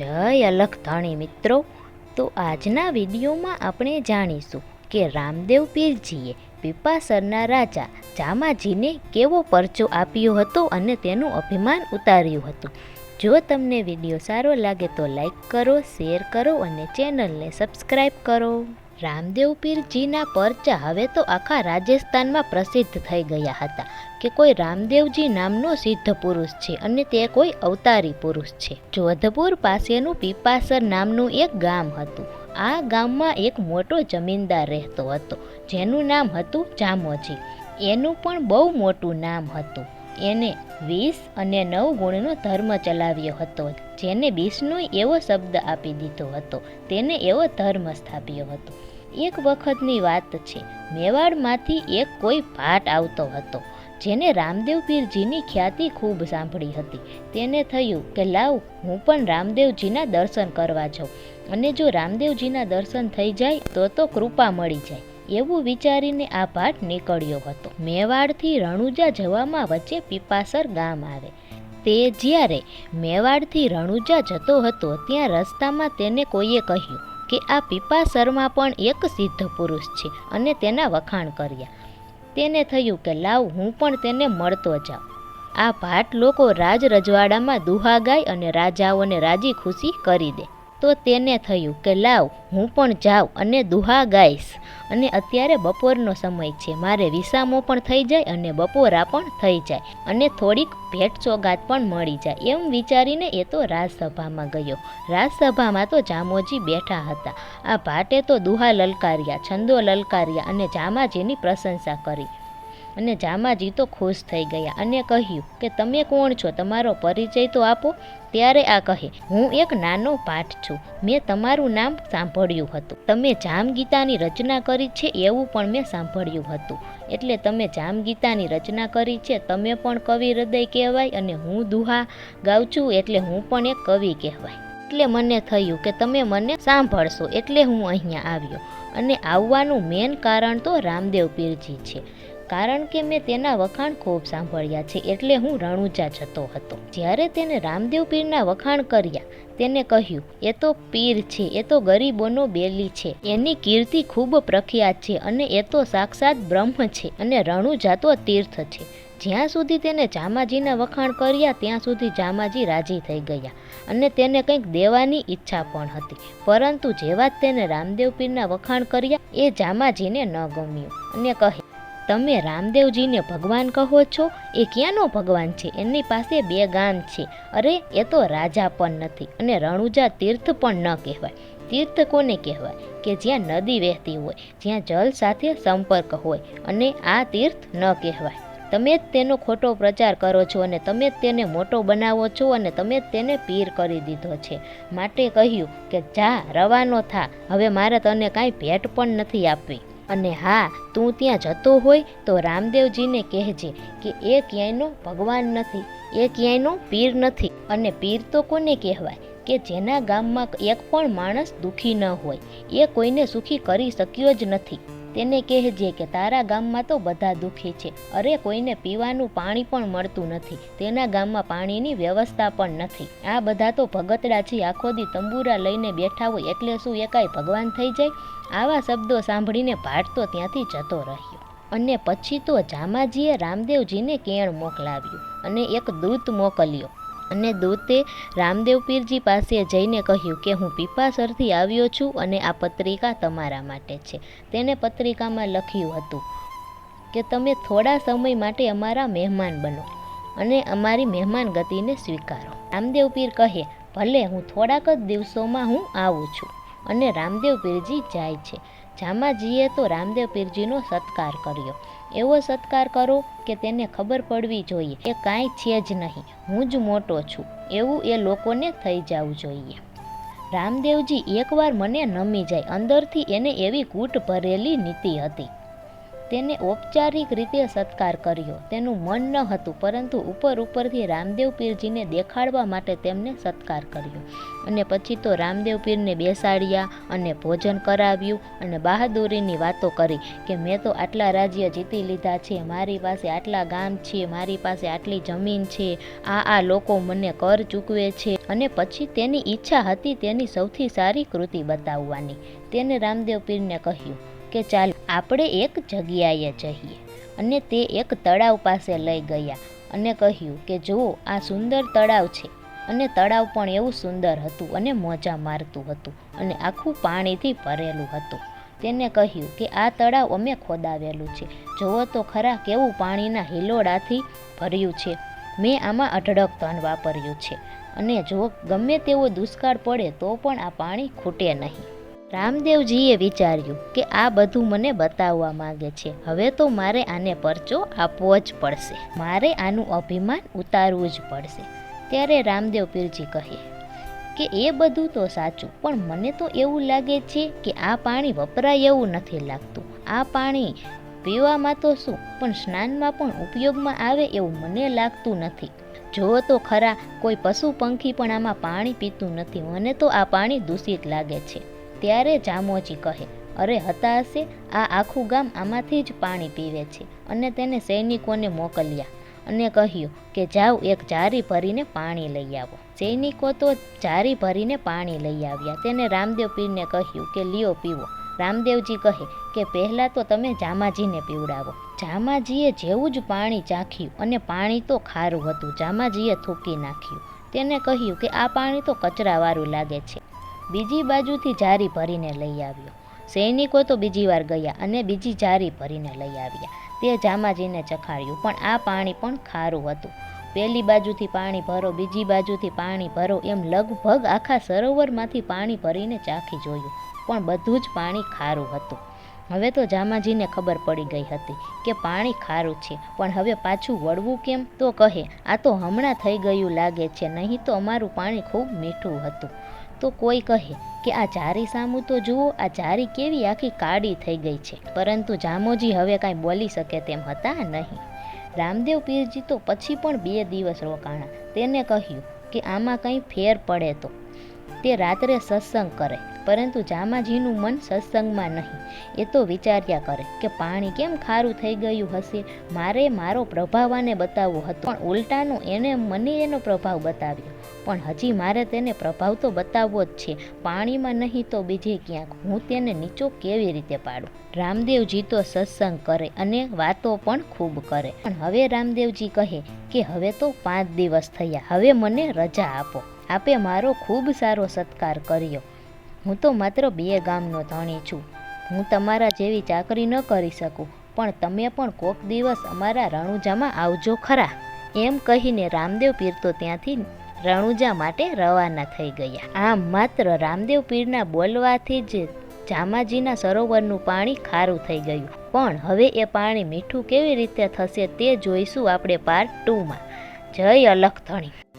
જય અલખધણી મિત્રો. તો આજના વિડીયોમાં આપણે જાણીશું કે રામદેવ પીરજીએ પીપાસરના રાજા જામાજીને કેવો પરચો આપ્યો હતો અને તેનું અભિમાન ઉતાર્યું હતું. જો તમને વીડિયો સારો લાગે તો લાઈક કરો, શેર કરો અને ચેનલને સબસ્ક્રાઈબ કરો. રામદેવ પીરજીના પરચા હવે તો આખા રાજસ્થાનમાં પ્રસિદ્ધ થઈ ગયા હતા કે કોઈ રામદેવજી નામનો સિદ્ધ પુરુષ છે અને તે કોઈ અવતારી પુરુષ છે. જોધપુર પાસેનું પીપાસર નામનું એક ગામ હતું. આ ગામમાં એક મોટો જમીનદાર રહેતો હતો, જેનું નામ હતું જામોજી એનું પણ બહુ મોટું નામ હતું. એને વીસ અને નવ ગુણનો ધર્મ ચલાવ્યો હતો, જેને બીસનો એવો શબ્દ આપી દીધો હતો. તેને એવો ધર્મ સ્થાપ્યો હતો. એક વખતની વાત છે. મેવાડમાંથી એક કોઈ ભાટ આવતો હતો, જેને રામદેવ પીરજીની ખ્યાતિ ખૂબ સાંભળી હતી. તેને થયું કે, લાવ, હું પણ રામદેવજીના દર્શન કરવા જાઉં. અને જો રામદેવજીના દર્શન થઈ જાય, તો તો કૃપા મળી જાય. એવું વિચારીને આ ભાટ નીકળ્યો હતો. મેવાડથી રણુજા જવામાં વચ્ચે પીપાસર ગામ આવે. તે જ્યારે મેવાડથી રણુજા જતો હતો, ત્યાં રસ્તામાં તેને કોઈએ કહ્યું કે આ પીપાસરમાં પણ એક સિદ્ધ પુરુષ છે અને તેના વખાણ કર્યા. તેને થયું કે લાવ, હું પણ તેને મળતો જાઉં. આ ભાટ લોકો રાજ રજવાડામાં દુહા ગાય અને રાજાઓને રાજી ખુશી કરી દે. તો તેને થયું કે લાવ, હું પણ જાઉં અને દુહા ગાઈશ. અને અત્યારે બપોરનો સમય છે. મારે વિસામો પણ થઈ જાય અને બપોરા પણ થઈ જાય. અને થોડીક ભેટ સોગાત પણ મળી જાય. એમ વિચારીને એ તો રાજસભામાં ગયો. રાજસભામાં તો જામોજી બેઠા હતા. આ ભાટે તો દુહા લલકાર્યા, છંદો લલકાર્યા અને જામાજીની પ્રશંસા કરી. અને જામાજી તો ખુશ થઈ ગયા. અને કહ્યું કે, તમે કોણ છો? તમારો પરિચય તો આપો. ત્યારે આ કહે, હું એક નાનો પાઠ છું. મેં તમારું નામ સાંભળ્યું હતું. તમે જામગીતાની રચના કરી છે એવું પણ મેં સાંભળ્યું હતું. એટલે તમે જામગીતાની રચના કરી છે, તમે પણ કવિ હૃદય કહેવાય અને હું દુહા ગાઉં છું એટલે હું પણ એક કવિ કહેવાય. એટલે મને થયું કે, તમે મને સાંભળશો એટલે હું અહીંયા આવ્યો. અને આવવાનું મેન કારણ તો રામદેવ પીરજી છે. કારણ કે મેં તેના વખાણ ખૂબ સાંભળ્યા છે એટલે હું રણુજા જતો હતો. જ્યારે તેને રામદેવ પીરના વખાણ કર્યા, તેને કહ્યું, એ તો પીર છે, એ તો ગરીબોનો બેલી છે, એની કીર્તિ ખૂબ પ્રખ્યાત છે અને એ તો સાક્ષાત બ્રહ્મ છે અને રણુજા તો તીર્થ છે. જ્યાં સુધી તેને જામાજીના વખાણ કર્યા, ત્યાં સુધી જામાજી રાજી થઈ ગયા અને તેને કંઈક દેવાની ઈચ્છા પણ હતી. પરંતુ જેવા જ તેને રામદેવ પીરના વખાણ કર્યા, એ જામાજીને ન ગમ્યું અને કહે તમે રામદેવજીને ભગવાન કહો છો? એ ક્યાંનો ભગવાન છે? એની પાસે બે ગામ છે. અરે, એ તો રાજા પણ નથી અને રણુજા તીર્થ પણ ન કહેવાય. તીર્થ કોને કહેવાય? કે જ્યાં નદી વહેતી હોય, જ્યાં જલ સાથે સંપર્ક હોય અને આ તીર્થ ન કહેવાય. તમે જ તેનો ખોટો પ્રચાર કરો છો અને તમે જ તેને મોટો બનાવો છો અને તમે જ તેને પીર કરી દીધો છે. માટે કહ્યું કે જા, રવાનો થા. હવે મારે તને કાંઈ ભેટ પણ નથી આપવી. અને હા, તું ત્યાં જતો હોય તો રામદેવજીને કહેજે કે એ ક્યાંયનો ભગવાન નથી, એ ક્યાંયનો પીર નથી. અને પીર તો કોને કહેવાય? કે જેના ગામમાં એક પણ માણસ દુઃખી ન હોય, એ કોઈને સુખી કરી શક્યો જ નથી. તેને કહેજે કે તારા ગામમાં તો બધા દુઃખી છે. અરે કોઈને પીવાનું પાણી પણ મળતું નથી. તેના ગામમાં પાણીની વ્યવસ્થા પણ નથી. આ બધા તો ભગતડા આખો દી તંબુરા લઈને બેઠા હોય એટલે શું એકાય ભગવાન થઈ જાય? આવા શબ્દો સાંભળીને ભાટ તો ત્યાંથી જતો રહ્યો. અને પછી તો જામાજીએ રામદેવજીને કેણ મોકલાવ્યું અને એક દૂત મોકલ્યો. અને દૂતે રામદેવ પીરજી પાસે જઈને કહ્યું કે હું પીપાસરથી આવ્યો છું અને આ પત્રિકા તમારા માટે છે. તેને પત્રિકામાં લખ્યું હતું કે તમે થોડા સમય માટે અમારા મહેમાન બનો અને અમારી મહેમાન ગતિને સ્વીકારો. રામદેવ પીર કહે, ભલે હું થોડાક જ દિવસોમાં હું આવું છું અને રામદેવ પીરજી જાય છે. જામાજીએ તો રામદેવ પીરજીનો સત્કાર કર્યો. એવો સત્કાર કરો કે તેને ખબર પડવી જોઈએ. એ કાંઈ છે જ નહીં. હું જ મોટો છું. એવું એ લોકોને થઈ જવું જોઈએ. રામદેવજી એકવાર મને નમી જાય. અંદરથી એને એવી કૂટ ભરેલી નીતિ હતી. તેને ઔપચારિક રીતે સત્કાર કર્યો. તેનું મન ન હતું, પરંતુ ઉપર ઉપરથી રામદેવ પીરજીને દેખાડવા માટે તેમને સત્કાર કર્યો. અને પછી તો રામદેવ પીરને બેસાડ્યા અને ભોજન કરાવ્યું અને બહાદુરીની વાતો કરી કે, મેં તો આટલા રાજ્ય જીતી લીધા છે, મારી પાસે આટલા ગામ છે, મારી પાસે આટલી જમીન છે, આ આ લોકો મને કર ચૂકવે છે. અને પછી તેની ઈચ્છા હતી તેની સૌથી સારી કૃતિ બતાવવાની. તેને રામદેવ પીરને કહ્યું કે ચાલ, આપણે એક જગ્યાએ જઈએ. અને તે એક તળાવ પાસે લઈ ગયા અને કહ્યું કે જુઓ, આ સુંદર તળાવ છે. અને તળાવ પણ એવું સુંદર હતું અને મોજા મારતું હતું અને આખું પાણીથી ભરેલું હતું. તેને કહ્યું કે આ તળાવ અમે ખોદાવેલું છે. જુઓ તો ખરા કેવું પાણીના હિલોડાથી ભર્યું છે. મેં આમાં અઢળક ધન વાપર્યું છે. અને જો ગમે તેવો દુષ્કાળ પડે તો પણ આ પાણી ખૂટે નહીં. રામદેવજીએ વિચાર્યું કે આ બધું મને બતાવવા માંગે છે. હવે તો મારે આને પરચો આપવો જ પડશે. મારે આનું અભિમાન ઉતારવું જ પડશે. ત્યારે રામદેવ પીરજી કહે, કે એ બધું તો સાચું, પણ મને તો એવું લાગે છે કે આ પાણી વપરાય એવું નથી લાગતું. આ પાણી પીવામાં તો શું, પણ સ્નાનમાં પણ ઉપયોગમાં આવે એવું મને લાગતું નથી. જો તો ખરા, કોઈ પશુ પંખી પણ આમાં પાણી પીતું નથી. મને તો આ પાણી દૂષિત લાગે છે. ત્યારે જામોજી કહે, અરે હતા હશે આ આખું ગામ આમાંથી જ પાણી પીવે છે અને તેને સૈનિકોને મોકલ્યા અને કહ્યું કે જાઓ એક જારી ભરીને પાણી લઈ આવો. સૈનિકો તો જારી ભરીને પાણી લઈ આવ્યા. તેને રામદેવ પીરને કહ્યું કે, લ્યો પીવો. રામદેવજી કહે કે, પહેલાં તો તમે જામાજીને પીવડાવો. જામાજીએ જેવું જ પાણી ચાખ્યું અને પાણી તો ખારું હતું. જામાજીએ થૂકી નાખ્યું. તેને કહ્યું કે, આ પાણી તો કચરાવાળું લાગે છે. બીજી બાજુથી જારી ભરીને લઈ આવ્યો. સૈનિકો તો બીજી વાર ગયા અને બીજી જારી ભરીને લઈ આવ્યા. તે જામાજીને ચખાડ્યું, પણ આ પાણી પણ ખારું હતું. પહેલી બાજુથી પાણી ભરો, બીજી બાજુથી પાણી ભરો એમ લગભગ આખા સરોવરમાંથી પાણી ભરીને ચાખી જોયું, પણ બધું જ પાણી ખારું હતું. હવે તો જામાજીને ખબર પડી ગઈ હતી કે પાણી ખારું છે, પણ હવે પાછું વળવું કેમ? તો કહે, આ તો હમણાં થઈ ગયું લાગે છે, નહીં તો અમારું પાણી ખૂબ મીઠું હતું. તો કોઈ કહે કે, આ ચારી સામું તો જુઓ, આ ચારી કેવી આખી કાળી થઈ ગઈ છે. પરંતુ જામોજી હવે કાંઈ બોલી શકે તેમ હતા નહીં. રામદેવ પીરજી તો પછી પણ બે દિવસ રોકાણા. તેને કહ્યું કે, આમાં કંઈ ફેર પડે તો? તે રાત્રે સત્સંગ કરે, પરંતુ જામાજીનું મન સત્સંગમાં નહીં. એ તો વિચાર્યા કરે કે પાણી કેમ ખારું થઈ ગયું હશે? મારે મારો પ્રભાવ આને બતાવવો હતો. પણ ઉલટાનું એને મને એનો પ્રભાવ બતાવ્યો. પણ હજી મારે તેને પ્રભાવ તો બતાવવો જ છે. પાણીમાં નહીં તો બીજે ક્યાંક? હું તેને નીચો કેવી રીતે પાડું? રામદેવજી તો સત્સંગ કરે અને વાતો પણ ખૂબ કરે. પણ હવે રામદેવજી કહે કે હવે તો પાંચ દિવસ થયા. હવે મને રજા આપો. આપે મારો ખૂબ સારો સત્કાર કર્યો. હું તો માત્ર બે ગામનો ધણી છું. હું તમારા જેવી ચાકરી ન કરી શકું, પણ તમે પણ કોક દિવસ અમારા રણુજામાં આવજો ખરા. એમ કહીને રામદેવ પીર તો ત્યાંથી રણુજા માટે રવાના થઈ ગયા. આમ માત્ર રામદેવ પીરના બોલવાથી જ જામાજીના સરોવરનું પાણી ખારું થઈ ગયું. પણ હવે એ પાણી મીઠું કેવી રીતે થશે તે જોઈશું આપણે પાર્ટ ટુમાં જય અલખધણી